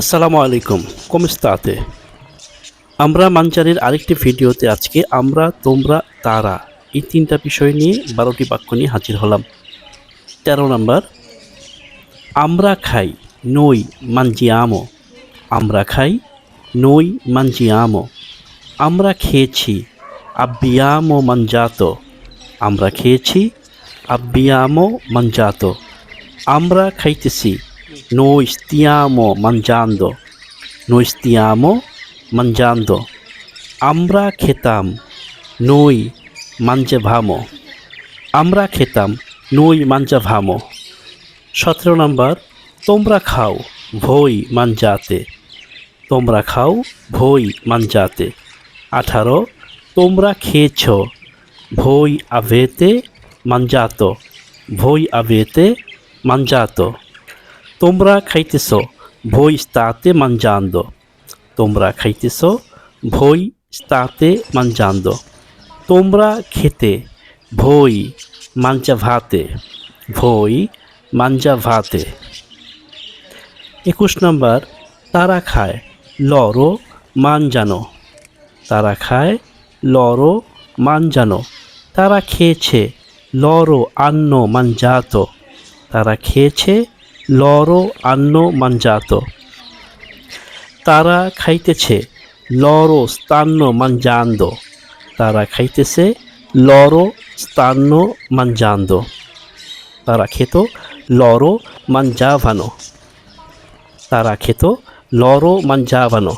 আসসালামু আলাইকুম কমিস্তাতে আমরা মানচারের আরেকটি ভিডিওতে আজকে আমরা, তোমরা, তারা এই তিনটা বিষয় নিয়ে বারোটি বাক্য নিয়ে হাজির হলাম। তেরো নম্বর, আমরা খাই, নই, মানজিয়ামো। আমরা খাই, নই, মানজিয়ামো। আমরা খেয়েছি, আব্বিয়ামো মানজাতো। আমরা খেয়েছি, আব্বিয়ামো মানজাতো। আমরা খাইতেছি noi stiamo mangiando. Noi stiamo mangiando. আমরা খেতাম নই মাঞ্জাভামো আমরা খেতাম নই মাঞ্জাভামো সতেরো নম্বর তোমরা খাও ভই মানজাতে তোমরা খাও ভই মানজাতে আঠারো তোমরা খেয়েছ ভই আভেতে মানজাতো ভই আভেতে মানজাতো তোমরা খাইতেছ, ভই স্তাতে মানজান্দো তোমরা খাইতেছ, ভই স্তাতে মানজান্দো তোমরা খেতে, ভই মাঞ্চা ভাতে ভই মাঞ্জা ভাতে একুশ নম্বর, তারা খায়, লরো মান জানো তারা খায়, লরো মান জানো তারা খেয়েছে, লরো আন্ন মানজাতো। তারা খেয়েছে লরো আন্ন মাঞ্জাত। তারা খাইতেছে লরো স্তান্ন মাঞ্জান্দ। তারা খাইতেছে লরো স্তান্ন মাঞ্জান্দ। তারা খেত লরো মাঞ্জাভানো। তারা খেত লরো মানজাভানো